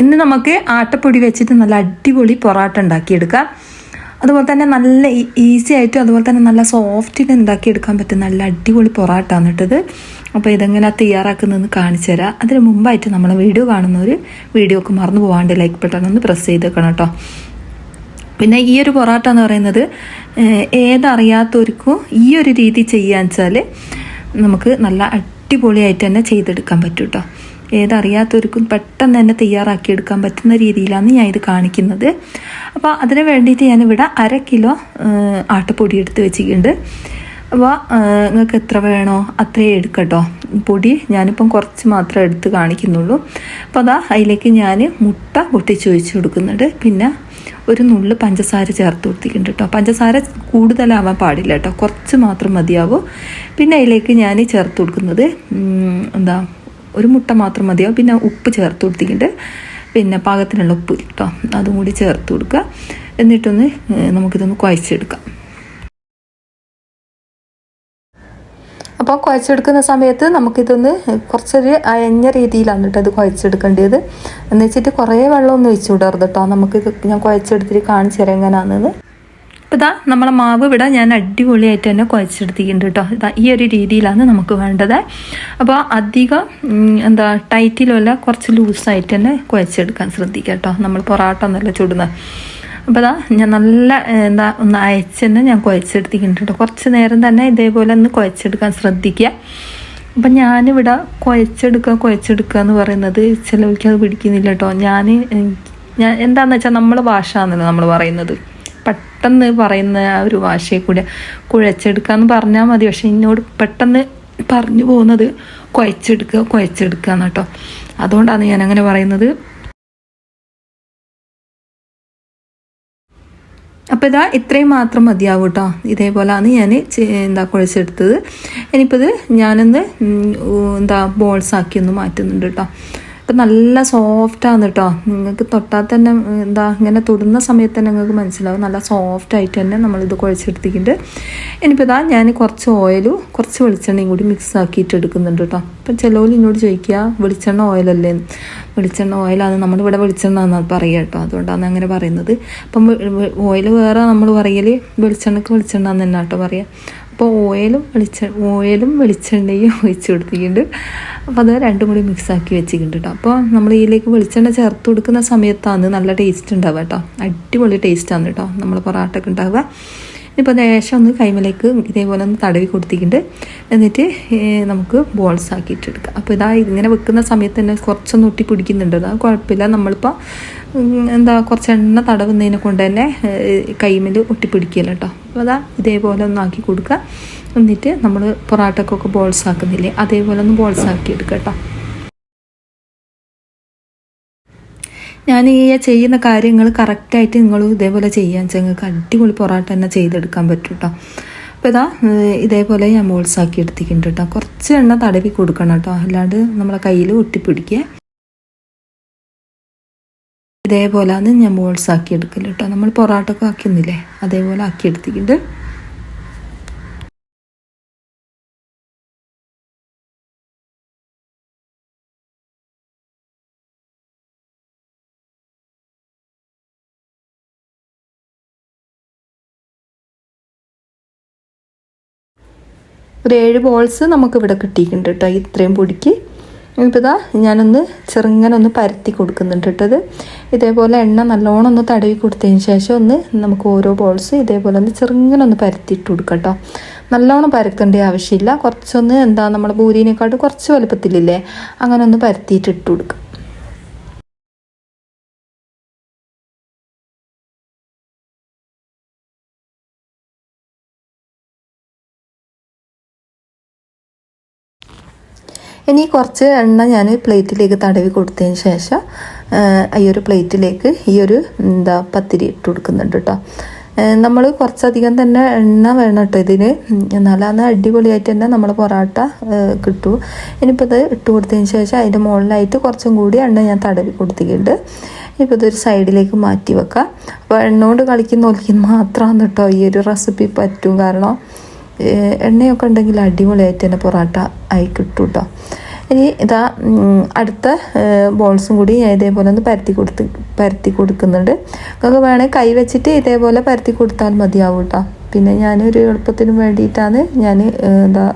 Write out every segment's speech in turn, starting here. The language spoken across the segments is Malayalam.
ഇന്ന് നമുക്ക് ആട്ടപ്പൊടി വെച്ചിട്ട് നല്ല അടിപൊളി പൊറാട്ട ഉണ്ടാക്കിയെടുക്കാം. അതുപോലെ തന്നെ നല്ല ഈസി ആയിട്ടും അതുപോലെ തന്നെ നല്ല സോഫ്റ്റിൽ ഉണ്ടാക്കിയെടുക്കാൻ പറ്റും നല്ല അടിപൊളി പൊറാട്ടാണ് ഇട്ടത് അപ്പോൾ ഇതെങ്ങനെ തയ്യാറാക്കുന്നതെന്ന് കാണിച്ചു തരാം. അതിന് മുമ്പായിട്ട് നമ്മളെ വീഡിയോ കാണുന്നവർ വീഡിയോ ഒക്കെ മറന്നു പോകാണ്ട് ലൈക്ക് ബട്ടൺ ഒന്ന് പ്രസ് ചെയ്തേക്കണം കേട്ടോ. പിന്നെ ഈ ഒരു പൊറാട്ട എന്ന് പറയുന്നത് ഏതറിയാത്തവർക്കും ഈ ഒരു രീതി ചെയ്യാന്ന് വെച്ചാൽ നമുക്ക് നല്ല അടിപൊളിയായിട്ട് തന്നെ ചെയ്തെടുക്കാൻ പറ്റും കേട്ടോ. ഏതറിയാത്തവർക്കും പെട്ടെന്ന് തന്നെ തയ്യാറാക്കി എടുക്കാൻ പറ്റുന്ന രീതിയിലാണ് ഞാൻ ഇത് കാണിക്കുന്നത്. അപ്പോൾ അതിന് വേണ്ടിയിട്ട് ഞാനിവിടെ അര കിലോ ആട്ടപ്പൊടി എടുത്ത് വെച്ചിട്ടുണ്ട്. അപ്പോൾ നിങ്ങൾക്ക് എത്ര വേണോ അത്രയും എടുക്കട്ടോ. പൊടി ഞാനിപ്പം കുറച്ച് മാത്രം എടുത്ത് കാണിക്കുന്നുള്ളൂ. അപ്പോൾ അതാ അതിലേക്ക് ഞാൻ മുട്ട പൊട്ടിച്ച് ഒഴിച്ച് കൊടുക്കുന്നുണ്ട്. പിന്നെ ഒരു നുള്ള് പഞ്ചസാര ചേർത്ത് കൊടുത്തിട്ടുണ്ട് കേട്ടോ. പഞ്ചസാര കൂടുതലാവാൻ പാടില്ല കേട്ടോ. കുറച്ച് മാത്രം മതിയാവും. പിന്നെ അതിലേക്ക് ഞാൻ ചേർത്ത് കൊടുക്കുന്നത് എന്താ ഒരു മുട്ട മാത്രം മതിയാവും പിന്നെ ഉപ്പ് ചേർത്ത് കൊടുത്തിട്ട് പിന്നെ പാകത്തിനുള്ള ഉപ്പ് കേട്ടോ അതും കൂടി ചേർത്ത് കൊടുക്കുക. എന്നിട്ടൊന്ന് നമുക്കിതൊന്ന് കുഴച്ചെടുക്കാം. അപ്പോൾ കുഴച്ചെടുക്കുന്ന സമയത്ത് നമുക്കിതൊന്ന് കുറച്ചൊരു അയഞ്ഞ രീതിയിലാണ് കേട്ടോ ഇത് കുഴച്ചെടുക്കേണ്ടത്. എന്ന് വെച്ചിട്ട് കുറേ വെള്ളമൊന്നും ഒഴിച്ചു വിടരുത് കേട്ടോ നമുക്കിത് ഞാൻ കുഴച്ചെടുത്തിട്ട് കാണിച്ചു തരാം എങ്ങനെയാണെന്ന് അപ്പോൾ ഇതാ നമ്മളെ മാവ് ഇവിടെ ഞാൻ അടിപൊളിയായിട്ട് തന്നെ കുഴച്ചെടുത്തിട്ടുണ്ട് കേട്ടോ. ഇതാ ഈ ഒരു രീതിയിലാണ് നമുക്ക് വേണ്ടത്. അപ്പോൾ അധികം എന്താ ടൈറ്റിലുമല്ല കുറച്ച് ലൂസായിട്ട് തന്നെ കുഴച്ചെടുക്കാൻ ശ്രദ്ധിക്കുക കേട്ടോ. നമ്മൾ പൊറാട്ട എന്നല്ല ചുടുന്നത്. അപ്പോൾ അതാ ഞാൻ നല്ല എന്താ ഒന്ന് അയച്ച് തന്നെ ഞാൻ കുഴച്ചെടുത്തിട്ടുണ്ട് കേട്ടോ. കുറച്ച് നേരം തന്നെ ഇതേപോലെ ഒന്ന് കുഴച്ചെടുക്കാൻ ശ്രദ്ധിക്കുക. അപ്പം ഞാനിവിടെ കുഴച്ചെടുക്കുക കുഴച്ചെടുക്കുക എന്ന് പറയുന്നത് ചിലവർക്ക് അത് പിടിക്കുന്നില്ല കേട്ടോ. ഞാൻ ഞാൻ എന്താണെന്ന് വെച്ചാൽ നമ്മൾ ഭാഷ നമ്മൾ പറയുന്നത്. പെട്ടെന്ന് പറയുന്ന ആ ഒരു ഭാഷയെ കൂടെ കുഴച്ചെടുക്കാന്ന് പറഞ്ഞാൽ മതി. പക്ഷെ എന്നോട് പെട്ടെന്ന് പറഞ്ഞു പോകുന്നത് കുഴച്ചെടുക്കുക കുഴച്ചെടുക്കുക എന്ന് കേട്ടോ അതുകൊണ്ടാണ് ഞാൻ അങ്ങനെ പറയുന്നത്. അപ്പോൾ ഇതാ ഇത്രയും മാത്രം മതിയാവും കേട്ടോ ഇതേപോലെയാണ് ഞാൻ എന്താ കുഴച്ചെടുത്തത്. ഇനിയിപ്പോൾ ഇത് ഞാനൊന്ന് എന്താ ബോൾസ് ആക്കി ഒന്ന് മാറ്റുന്നുണ്ട് കേട്ടോ ഇപ്പം നല്ല സോഫ്റ്റാണ് കേട്ടോ നിങ്ങൾക്ക് തൊട്ടാൽ തന്നെ എന്താ ഇങ്ങനെ തൊടുന്ന സമയത്ത് തന്നെ നിങ്ങൾക്ക് മനസ്സിലാവും. നല്ല സോഫ്റ്റ് ആയിട്ട് തന്നെ നമ്മളിത് കുഴച്ചെടുത്തിട്ടുണ്ട്. ഇനിയിപ്പോൾ ഇതാ ഞാൻ കുറച്ച് ഓയിലും കുറച്ച് വെളിച്ചെണ്ണയും കൂടി മിക്സ് ആക്കിയിട്ട് എടുക്കുന്നുണ്ട് കേട്ടോ അപ്പം ചിലവർ എന്നോട് ചോദിക്കുക വെളിച്ചെണ്ണ ഓയിലല്ലേ വെളിച്ചെണ്ണ ഓയിലാണ് നമ്മളിവിടെ വെളിച്ചെണ്ണ എന്നാണ് പറയുക കേട്ടോ അതുകൊണ്ടാണ് അങ്ങനെ പറയുന്നത്. അപ്പം ഓയിൽ വേറെ നമ്മൾ പറയൽ വെളിച്ചെണ്ണക്ക് വെളിച്ചെണ്ണ എന്ന് തന്നെ കേട്ടോ പറയുക. അപ്പോൾ ഓയിലും വെളിച്ച ഓയിലും വെളിച്ചെണ്ണയും ഒഴിച്ച് കൊടുത്തിട്ടുണ്ട്. അപ്പോൾ അത് രണ്ടും കൂടി മിക്സ് ആക്കി വെച്ചിട്ടുണ്ട് കേട്ടോ അപ്പോൾ നമ്മൾ ഇതിലേക്ക് വെളിച്ചെണ്ണ ചേർത്ത് കൊടുക്കുന്ന സമയത്താണ് നല്ല ടേസ്റ്റ് ഉണ്ടാവുക കേട്ടോ അടിപൊളി ടേസ്റ്റാണ് കേട്ടോ നമ്മൾ പൊറാട്ടൊക്കെ ഉണ്ടാവുക. ഇപ്പോൾ ലേശം ഒന്ന് കൈമലേക്ക് ഇതേപോലെ ഒന്ന് തടവി കൊടുത്തിട്ടുണ്ട്. എന്നിട്ട് നമുക്ക് ബോൾസ് ആക്കിയിട്ടെടുക്കാം അപ്പോൾ ഇതാ ഇങ്ങനെ വെക്കുന്ന സമയത്ത് തന്നെ കുറച്ചൊന്ന് ഒട്ടി പിടിക്കുന്നുണ്ട്. അതാ കുഴപ്പമില്ല. നമ്മളിപ്പോൾ എന്താ കുറച്ച് എണ്ണ തടവുന്നതിനെ കൊണ്ട് തന്നെ കൈമിൽ ഒട്ടിപ്പിടിക്കില്ല കേട്ടോ അപ്പോൾ അതാ ഇതേപോലെ ഒന്ന് ആക്കി കൊടുക്കുക. എന്നിട്ട് നമ്മൾ പൊറാട്ടക്കൊക്കെ ബോൾസ് ആക്കുന്നില്ലേ അതേപോലെ ഒന്ന് ബോൾസ് ആക്കി എടുക്കുക കേട്ടോ ഞാൻ ഈ ചെയ്യുന്ന കാര്യങ്ങൾ കറക്റ്റായിട്ട് നിങ്ങൾ ഇതേപോലെ ചെയ്യാൻ നിങ്ങൾക്ക് അടിപൊളി പൊറാട്ട തന്നെ ചെയ്തെടുക്കാൻ പറ്റും കേട്ടോ അപ്പോൾ ഇതാ ഇതേപോലെ ഞാൻ മോൾസാക്കി എടുത്തിട്ടുണ്ട് കേട്ടോ കുറച്ച് എണ്ണ തടവി കൊടുക്കണം കേട്ടോ അല്ലാണ്ട് നമ്മളെ കയ്യിൽ ഒട്ടിപ്പിടിക്കുക ഇതേപോലെയാണ് ഞാൻ ബോൾസ് ആക്കി എടുക്കൽ കേട്ടോ നമ്മൾ പൊറോട്ടൊക്കെ ആക്കുന്നില്ലേ അതേപോലെ ആക്കി എടുത്തിട്ടുണ്ട്. ഒരു ഏഴ് ബോൾസ് നമുക്ക് ഇവിടെ കിട്ടിയിട്ടുണ്ട് കേട്ടോ. ഇത്രയും പൊടിക്ക്. ഇപ്പോൾ ഇതാ ഞാനൊന്ന് ചെറുങ്ങനെ ഒന്ന് പരത്തി കൊടുക്കുന്നുണ്ട് കേട്ടത് ഇതേപോലെ എണ്ണ നല്ലോണം ഒന്ന് തടവി കൊടുത്തതിന് ശേഷം ഒന്ന് നമുക്ക് ഓരോ ബോൾസ് ഇതേപോലെ ഒന്ന് ചെറുങ്ങനെ ഒന്ന് പരത്തിയിട്ട് കൊടുക്കാം കേട്ടോ. നല്ലോണം പരത്തേണ്ട ആവശ്യമില്ല. കുറച്ചൊന്ന് എന്താ നമ്മുടെ ബൂരിനെക്കാട്ട് കുറച്ച് വലുപ്പത്തിലില്ലേ? അങ്ങനെ ഒന്ന് പരത്തിയിട്ട് ഇട്ട് കൊടുക്കുക ഇനി കുറച്ച് എണ്ണ ഞാൻ പ്ലേറ്റിലേക്ക് തടവി കൊടുത്തതിന് ശേഷം ഈ ഒരു പ്ലേറ്റിലേക്ക് ഈ ഒരു എന്താ പത്തിരി ഇട്ട് കൊടുക്കുന്നുണ്ട് കേട്ടോ നമ്മൾ കുറച്ചധികം തന്നെ എണ്ണ വേണം കേട്ടോ ഇതിന്. എന്നാലാണ് അടിപൊളിയായിട്ട് തന്നെ നമ്മൾ പൊറാട്ട കിട്ടൂ. ഇനിയിപ്പോൾ ഇത് ഇട്ട് കൊടുത്തതിന് ശേഷം അതിന്റെ മുകളിലായിട്ട് കുറച്ചും കൂടി എണ്ണ ഞാൻ തടവി കൊടുത്തിട്ടുണ്ട്. ഇപ്പോൾ ഇതൊരു സൈഡിലേക്ക് മാറ്റി വെക്കാം. അപ്പോൾ എണ്ണ കൊണ്ട് ഒലിക്കുന്ന മാത്രമാണ് കേട്ടോ ഈ ഒരു റെസിപ്പി പറ്റും കാരണം. എണ്ണയൊക്കെ ഉണ്ടെങ്കിൽ അടിപൊളിയായിട്ട് തന്നെ പൊറോട്ട ആയി കിട്ടും കേട്ടോ ഇനി ഇതാ അടുത്ത ബോൾസും കൂടി ഞാൻ ഇതേപോലെ ഒന്ന് പരത്തി കൊടുത്ത് പരത്തി കൊടുക്കുന്നുണ്ട്. നിങ്ങൾക്ക് വേണമെങ്കിൽ കൈ വെച്ചിട്ട് ഇതേപോലെ പരത്തി കൊടുത്താൽ മതിയാവും കേട്ടോ പിന്നെ ഞാനൊരു എളുപ്പത്തിന് വേണ്ടിയിട്ടാണ് ഞാൻ എന്താ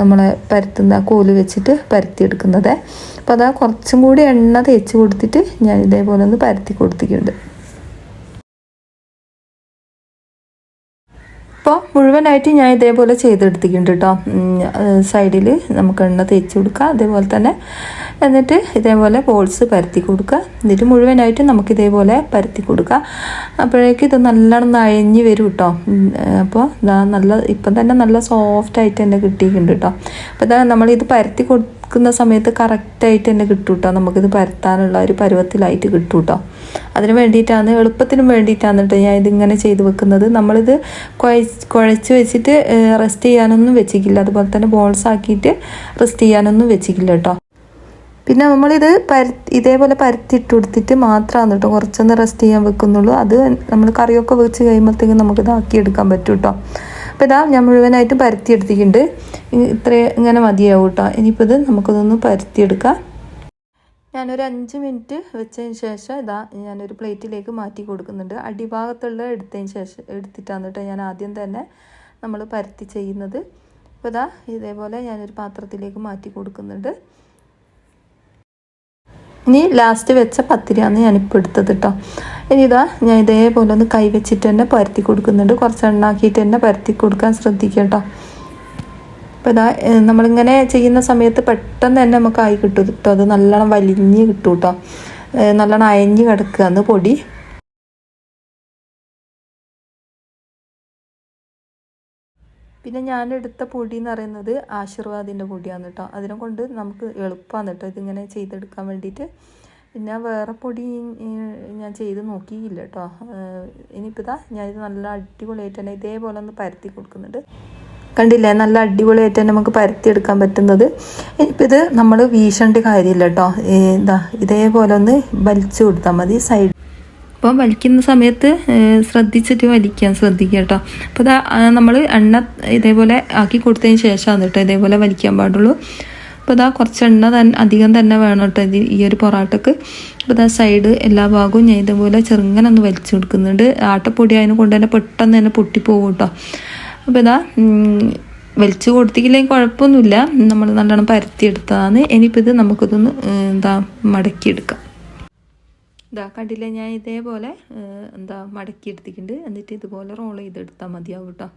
നമ്മളെ പരത്തുന്ന കോൽ വെച്ചിട്ട് പരത്തിയെടുക്കുന്നത് അപ്പോൾ അതാ കുറച്ചും കൂടി എണ്ണ തേച്ച് കൊടുത്തിട്ട് ഞാൻ ഇതേപോലെ ഒന്ന് പരത്തി കൊടുത്തിട്ടുണ്ട്. അപ്പോൾ മുഴുവനായിട്ട് ഞാൻ ഇതേപോലെ ചെയ്തെടുത്തിട്ടുണ്ട് കേട്ടോ. സൈഡിൽ നമുക്ക് എണ്ണ തേച്ച് കൊടുക്കുക അതേപോലെ തന്നെ എന്നിട്ട് ഇതേപോലെ ബോൾസ് പരത്തി കൊടുക്കുക. എന്നിട്ട് മുഴുവനായിട്ട് നമുക്ക് ഇതേപോലെ പരത്തി കൊടുക്കുക. അപ്പോഴേക്കും ഇത് നല്ലോണം നഴഞ്ഞ് വരും കേട്ടോ. അപ്പോൾ ഇതാ നല്ല ഇപ്പം തന്നെ നല്ല സോഫ്റ്റ് ആയിട്ട് തന്നെ കിട്ടിയിട്ടുണ്ട് കേട്ടോ. അപ്പോൾ ഇതാ നമ്മളിത് പരത്തി കൊടുക്കുന്ന സമയത്ത് കറക്റ്റായിട്ട് തന്നെ കിട്ടും കേട്ടോ നമുക്കിത് പരത്താനുള്ള ഒരു പരുവത്തിലായിട്ട് കിട്ടും കേട്ടോ അതിന് വേണ്ടിയിട്ടാണ് എളുപ്പത്തിനും വേണ്ടിയിട്ടാണ് കേട്ടോ ഞാൻ ഇതിങ്ങനെ ചെയ്ത് വെക്കുന്നത്. നമ്മളിത് കുഴച്ച് കുഴച്ച് വെച്ചിട്ട് റെസ്റ്റ് ചെയ്യാനൊന്നും വെച്ചിക്കില്ല. അതുപോലെ തന്നെ ബോൾസ് ആക്കിയിട്ട് റെസ്റ്റ് ചെയ്യാനൊന്നും വെച്ചിക്കില്ല കേട്ടോ. പിന്നെ നമ്മളിത് പര ഇതേപോലെ പരത്തിയിട്ട് കൊടുത്തിട്ട് മാത്രമാണ് കേട്ടോ കുറച്ചൊന്ന് റെസ്റ്റ് ചെയ്യാൻ വെക്കുന്നുള്ളൂ. അത് നമ്മൾ കറിയൊക്കെ വെച്ച് കഴിയുമ്പോഴത്തേക്കും നമുക്കിത് ആക്കിയെടുക്കാൻ പറ്റും കേട്ടോ അപ്പോൾ ഇതാ ഞാൻ മുഴുവനായിട്ട് പരത്തി എടുത്തിട്ടുണ്ട് ഇത്ര ഇങ്ങനെ മതിയാവും കേട്ടോ. ഇനിയിപ്പോൾ ഇത് നമുക്കിതൊന്ന് പരത്തിയെടുക്കാം. ഞാനൊരു അഞ്ച് മിനിറ്റ് വെച്ചതിന് ശേഷം ഇതാ ഞാനൊരു പ്ലേറ്റിലേക്ക് മാറ്റി കൊടുക്കുന്നുണ്ട്. അടിഭാഗത്തുള്ള എടുത്തതിന് ശേഷം എടുത്തിട്ടാണ് കേട്ടോ ഞാൻ ആദ്യം തന്നെ നമ്മൾ പരത്തി ചെയ്യുന്നത്. അപ്പോൾ ഇതാ ഇതേപോലെ ഞാനൊരു പാത്രത്തിലേക്ക് മാറ്റി കൊടുക്കുന്നുണ്ട്. ഇനി ലാസ്റ്റ് വെച്ച പത്തിരിയാണ് ഞാനിപ്പോൾ എടുത്തത് കേട്ടോ ഇനി ഇതാ ഞാൻ ഇതേപോലെ ഒന്ന് കൈ വെച്ചിട്ട് തന്നെ പരത്തി കൊടുക്കുന്നുണ്ട്. കുറച്ച് എണ്ണാക്കിയിട്ട് തന്നെ പരത്തി കൊടുക്കാൻ ശ്രദ്ധിക്കുക കേട്ടോ അപ്പോൾ ഇതാ നമ്മളിങ്ങനെ ചെയ്യുന്ന സമയത്ത് പെട്ടെന്ന് തന്നെ നമുക്ക് ആയി കിട്ടും കേട്ടോ അത് നല്ലോണം വലിഞ്ഞ് കിട്ടും കേട്ടോ നല്ലോണം അയഞ്ഞ് കിടക്കുക അന്ന് പൊടി. പിന്നെ ഞാൻ എടുത്ത പൊടി എന്ന് പറയുന്നത് ആശീർവാദിന്റെ പൊടിയാണ് കേട്ടോ അതിനെ കൊണ്ട് നമുക്ക് എളുപ്പമാണ് കേട്ടോ ഇതിങ്ങനെ ചെയ്തെടുക്കാൻ വേണ്ടിയിട്ട്. പിന്നെ വേറെ പൊടി ഞാൻ ചെയ്ത് നോക്കിയില്ല കേട്ടോ ഇനിയിപ്പോൾ ഇതാ ഞാനിത് നല്ല അടിപൊളിയായിട്ട് തന്നെ ഇതേപോലെ ഒന്ന് പരത്തി കൊടുക്കുന്നുണ്ട്. കണ്ടില്ലേ? നല്ല അടിപൊളിയായിട്ട് തന്നെ നമുക്ക് പരത്തിയെടുക്കാൻ പറ്റുന്നത്. ഇനിയിപ്പോൾ ഇത് നമ്മൾ വീശേണ്ട കാര്യമില്ല കേട്ടോ ഇതാ ഇതേപോലെ ഒന്ന് വലിച്ചു കൊടുത്താൽ മതി. സൈഡ് അപ്പോൾ വലിക്കുന്ന സമയത്ത് ശ്രദ്ധിച്ചിട്ട് വലിക്കാൻ ശ്രദ്ധിക്കുക കേട്ടോ. അപ്പോൾ നമ്മൾ എണ്ണ ഇതേപോലെ ആക്കി കൊടുത്തതിന് ശേഷമാണ് കേട്ടോ ഇതേപോലെ വലിക്കാൻ പാടുള്ളൂ. അപ്പോൾ ഇതാ കുറച്ച് എണ്ണ തന്നെ അധികം തന്നെ വേണം കേട്ടോ ഇത് ഈ ഒരു പൊറാട്ടക്ക്. അപ്പോൾ ഇതാ സൈഡ് എല്ലാ ഭാഗവും ഞാൻ ഇതേപോലെ ചെറുങ്ങനെ ഒന്ന് വലിച്ചു കൊടുക്കുന്നുണ്ട്. ആട്ടപ്പൊടി അതിനെ കൊണ്ട് തന്നെ പെട്ടെന്ന് തന്നെ പൊട്ടിപ്പോകും കേട്ടോ. അപ്പോൾ ഇതാ വലിച്ചു കൊടുത്തില്ലെങ്കിൽ കുഴപ്പമൊന്നുമില്ല. നമ്മൾ നല്ലോണം പരത്തിയെടുത്തതാണ് ഇനിയിപ്പോൾ ഇത് നമുക്കിതൊന്ന് എന്താ മടക്കിയെടുക്കാം. ഇതാ കണ്ടില്ല ഞാൻ ഇതേപോലെ എന്താ മടക്കി എടുത്തിട്ടുണ്ട്. എന്നിട്ട് ഇതുപോലെ റോൾ ചെയ്തെടുത്താൽ മതിയാവും കേട്ടോ.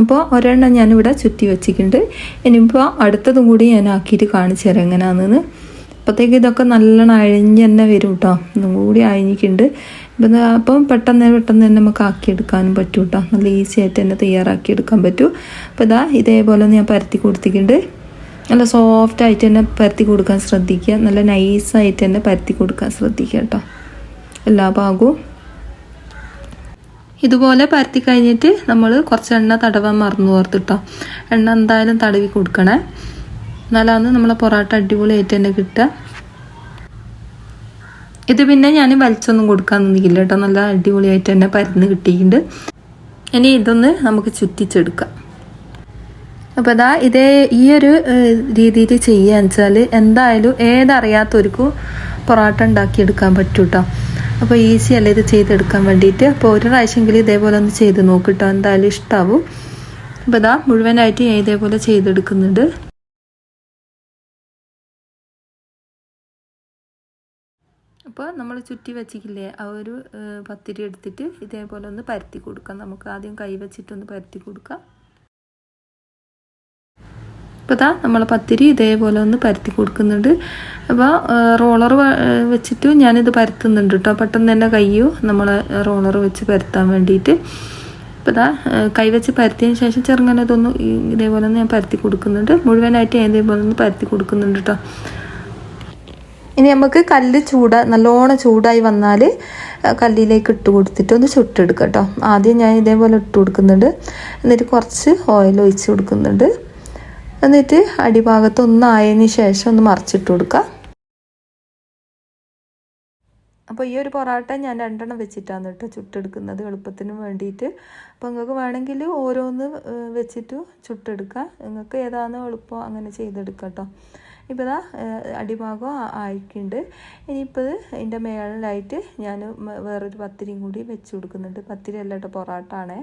അപ്പോൾ ഒരെണ്ണം ഞാനിവിടെ ചുറ്റി വെച്ചിട്ടുണ്ട്. ഇനിയിപ്പോൾ അടുത്തതും കൂടി ഞാൻ ആക്കിയിട്ട് കാണിച്ചു തരാം എങ്ങനെയാണെന്ന് അപ്പോഴത്തേക്ക് ഇതൊക്കെ നല്ലോണം അഴിഞ്ഞ് തന്നെ വരും കേട്ടോ. ഇതും കൂടി അഴിഞ്ഞിട്ടുണ്ട്. ഇപ്പം അപ്പം പെട്ടെന്ന് പെട്ടെന്ന് തന്നെ നമുക്ക് ആക്കിയെടുക്കാനും പറ്റും കേട്ടോ. നല്ല ഈസി ആയിട്ട് തന്നെ തയ്യാറാക്കി എടുക്കാൻ പറ്റും. അപ്പോൾ ഇതാ ഇതേപോലെ ഞാൻ പരത്തി കൊടുത്തിട്ടുണ്ട്. നല്ല സോഫ്റ്റ് ആയിട്ട് തന്നെ പരത്തി കൊടുക്കാൻ ശ്രദ്ധിക്കുക. നല്ല നൈസായിട്ട് തന്നെ പരത്തി കൊടുക്കാൻ ശ്രദ്ധിക്കുക കേട്ടോ. എല്ലാ ഭാഗവും. ഇതുപോലെ പരത്തി കഴിഞ്ഞിട്ട് നമ്മൾ കുറച്ച് എണ്ണ തടവാൻ മറന്നു ഓർത്തിട്ടോ എണ്ണ എന്തായാലും തടവി കൊടുക്കണേ. എന്നാലാണ് നമ്മളെ പൊറോട്ട അടിപൊളിയായിട്ട് തന്നെ കിട്ടുക. ഇത് പിന്നെ ഞാൻ വലിച്ചൊന്നും കൊടുക്കാൻ നിന്നില്ല കേട്ടോ. നല്ല അടിപൊളിയായിട്ട് തന്നെ പരന്ന് കിട്ടിയിട്ടുണ്ട്. ഇനി ഇതൊന്ന് നമുക്ക് ചുറ്റിച്ചെടുക്കാം. അപ്പോൾ അതാ ഇതേ ഈ ഒരു രീതിയിൽ ചെയ്യുക വെച്ചാൽ എന്തായാലും ഏതറിയാത്തവർക്കും പൊറോട്ട ഉണ്ടാക്കിയെടുക്കാൻ പറ്റും കേട്ടോ അപ്പോൾ ഈസി അല്ലേ ഇത് ചെയ്തെടുക്കാൻ വേണ്ടിയിട്ട് അപ്പോൾ ഒരു പ്രാവശ്യമെങ്കിലും ഇതേപോലെ ഒന്ന് ചെയ്ത് നോക്കിട്ടോ എന്തായാലും ഇഷ്ടാവും. അപ്പോൾ ഇതാ മുഴുവനായിട്ട് ഞാൻ ഇതേപോലെ ചെയ്തെടുക്കുന്നുണ്ട്. അപ്പോൾ നമ്മൾ ചുറ്റി വെച്ചിട്ടില്ലേ ആ ഒരു പത്തിരി എടുത്തിട്ട് ഇതേപോലെ ഒന്ന് പരത്തി കൊടുക്കാം. നമുക്ക് ആദ്യം കൈ വെച്ചിട്ടൊന്ന് പരത്തി കൊടുക്കാം. അപ്പോൾ നമ്മൾ പത്തിരി ഇതേപോലെ ഒന്ന് പരത്തി കൊടുക്കുന്നുണ്ട്. അപ്പോൾ റോളർ വെച്ചിട്ട് ഞാനിത് പരത്തുന്നുണ്ട് കേട്ടോ പെട്ടെന്ന് തന്നെ കയ്യോ. നമ്മൾ റോളർ വെച്ച് പരത്താൻ വേണ്ടിയിട്ട് അപ്പോൾ ഇതാ കൈ വെച്ച് പരത്തിയതിന് ശേഷം ചെറുങ്ങനെ ഇതൊന്ന് ഇതേപോലെ ഒന്ന് ഞാൻ പരത്തി കൊടുക്കുന്നുണ്ട്. മുഴുവനായിട്ട് ഞാൻ ഇതേപോലെ ഒന്ന് പരത്തി കൊടുക്കുന്നുണ്ട് കേട്ടോ ഇനി നമുക്ക് കല്ല് ചൂട നല്ലോണം ചൂടായി വന്നാൽ കല്ലിലേക്ക് ഇട്ട് കൊടുത്തിട്ട് ഒന്ന് ചുട്ടെടുക്കാം കേട്ടോ ആദ്യം ഞാൻ ഇതേപോലെ ഇട്ട് കൊടുക്കുന്നുണ്ട്. എന്നിട്ട് കുറച്ച് ഓയിൽ ഒഴിച്ച് കൊടുക്കുന്നുണ്ട്. എന്നിട്ട് അടിഭാഗത്ത് ഒന്ന് ആയതിന് ശേഷം ഒന്ന് മറിച്ചിട്ട് കൊടുക്കുക. അപ്പോൾ ഈ ഒരു പൊറാട്ട ഞാൻ രണ്ടെണ്ണം വെച്ചിട്ടാണ് കേട്ടോ ചുട്ടെടുക്കുന്നത് എളുപ്പത്തിന് വേണ്ടിയിട്ട്. അപ്പോൾ നിങ്ങൾക്ക് വേണമെങ്കിൽ ഓരോന്ന് വെച്ചിട്ട് ചുട്ടെടുക്കുക. നിങ്ങൾക്ക് ഏതാണോ എളുപ്പം അങ്ങനെ ചെയ്തെടുക്കാം കേട്ടോ. ഇപ്പോൾ ഇതാ അടിഭാഗം ആയിട്ടുണ്ട്. ഇനിയിപ്പോൾ ഇത് അതിന്റെ മേളിലായിട്ട് ഞാൻ വേറൊരു പത്തിരിയും കൂടി വെച്ച് കൊടുക്കുന്നുണ്ട്. പത്തിരി അല്ല കേട്ടോ ആണേ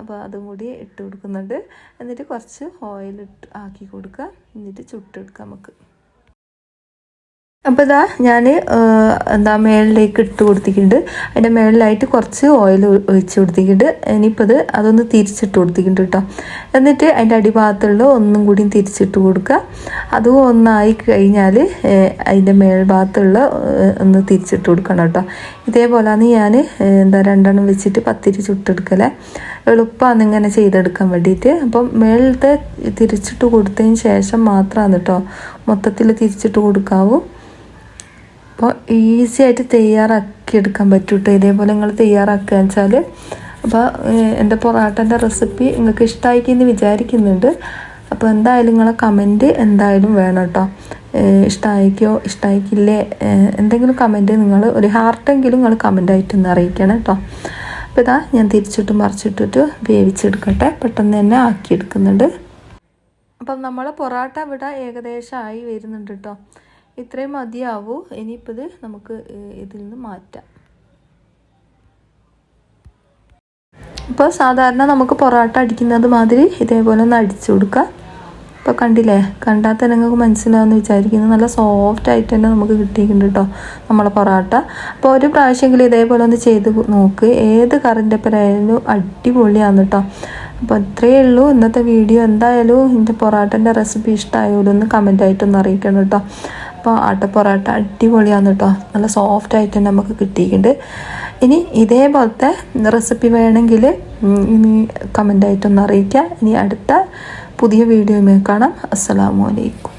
അപ്പോൾ അതും കൂടി ഇട്ട് കൊടുക്കുന്നുണ്ട്. എന്നിട്ട് കുറച്ച് ഓയിൽ ഇട്ട് ആക്കി കൊടുക്കുക. എന്നിട്ട് ചുട്ടെടുക്കാം നമുക്ക്. അപ്പോൾ ഇതാ ഞാൻ എന്താ മേളിലേക്ക് ഇട്ട് കൊടുത്തിട്ടുണ്ട്. അതിന്റെ മേളിലായിട്ട് കുറച്ച് ഓയിൽ ഒഴിച്ച് കൊടുത്തിട്ടുണ്ട്. ഇനിയിപ്പോൾ ഇത് അതൊന്ന് തിരിച്ചിട്ട് കൊടുത്തിട്ടുണ്ട് കേട്ടോ. എന്നിട്ട് അതിന്റെ അടിഭാഗത്തുള്ള ഒന്നും കൂടി തിരിച്ചിട്ട് കൊടുക്കുക. അതും ഒന്നായി കഴിഞ്ഞാൽ അതിന്റെ മേൽഭാഗത്തുള്ള ഒന്ന് തിരിച്ചിട്ട് കൊടുക്കണം കേട്ടോ. ഇതേപോലെയാണ് ഞാൻ എന്താ രണ്ടെണ്ണം വെച്ചിട്ട് പത്തിരി ചുട്ടെടുക്കലേ. എളുപ്പമാണ് ഇങ്ങനെ ചെയ്തെടുക്കാൻ വേണ്ടിയിട്ട് അപ്പം മേളത്തെ തിരിച്ചിട്ട് കൊടുത്തതിന് ശേഷം മാത്രമാണ് കേട്ടോ. മൊത്തത്തിൽ തിരിച്ചിട്ട് കൊടുക്കാവൂ. അപ്പോൾ ഈസി ആയിട്ട് തയ്യാറാക്കി എടുക്കാൻ പറ്റും കേട്ടോ ഇതേപോലെ നിങ്ങൾ തയ്യാറാക്കുക വെച്ചാൽ അപ്പോൾ എന്റെ പൊറാട്ടന്റെ റെസിപ്പി നിങ്ങൾക്ക് ഇഷ്ടമായിക്കെന്ന് വിചാരിക്കുന്നുണ്ട്. അപ്പോൾ എന്തായാലും നിങ്ങളെ കമന്റ് എന്തായാലും വേണം കേട്ടോ. ഇഷ്ടമായിക്കോ ഇഷ്ടമായിക്കില്ലേ എന്തെങ്കിലും കമന്റ് നിങ്ങൾ ഒരു ഹാർട്ടെങ്കിലും നിങ്ങൾ കമന്റായിട്ടൊന്ന് അറിയിക്കണം കേട്ടോ. അപ്പോൾ ഇതാ ഞാൻ തിരിച്ചിട്ട് മറിച്ചിട്ടിട്ട് വേവിച്ചെടുക്കട്ടെ. പെട്ടെന്ന് തന്നെ ആക്കിയെടുക്കുന്നുണ്ട്. അപ്പം നമ്മൾ പൊറാട്ട ഇവിടെ ഏകദേശം ആയി വരുന്നുണ്ട് കേട്ടോ. ഇത്രയും മതിയാവൂ. ഇനിയിപ്പോൾ ഇത് നമുക്ക് ഇതിൽ നിന്ന് മാറ്റാം. ഇപ്പോൾ സാധാരണ നമുക്ക് പൊറോട്ട അടിക്കുന്നത് മാതിരി ഇതേപോലെ ഒന്ന് അടിച്ചു കൊടുക്കുക. ഇപ്പോൾ കണ്ടില്ലേ? കണ്ടാൽ തന്നെ നിങ്ങൾക്ക് മനസ്സിലാവുമെന്ന് വിചാരിക്കുന്നു. നല്ല സോഫ്റ്റ് ആയിട്ട് തന്നെ നമുക്ക് കിട്ടിയിട്ടുണ്ട് കേട്ടോ നമ്മളെ പൊറോട്ട. അപ്പോൾ ഒരു പ്രാവശ്യമെങ്കിലും ഇതേപോലെ ഒന്ന് ചെയ്ത് നോക്ക്. ഏത് കറിന്റെ പേരായാലും അടിപൊളിയാണ് കേട്ടോ. അപ്പോൾ ഇത്രയേ ഉള്ളൂ. ഇന്നത്തെ വീഡിയോ എന്തായാലും എന്റെ പൊറോട്ടന്റെ റെസിപ്പി ഇഷ്ടമായാലും ഒന്ന് കമന്റ് ആയിട്ടൊന്ന് അറിയിക്കണം കേട്ടോ. അപ്പോൾ ആട്ട അടിപൊളിയാണ് കേട്ടോ നല്ല സോഫ്റ്റ് ആയിട്ട് നമുക്ക് കിട്ടിയിട്ടുണ്ട്. ഇനി ഇതേപോലത്തെ റെസിപ്പി വേണമെങ്കിൽ ഇനി കമന്റായിട്ടൊന്ന് അറിയിക്കുക ഇനി അടുത്ത പുതിയ വീഡിയോയുമായി കാണാം. അസ്സാം അലൈക്കും.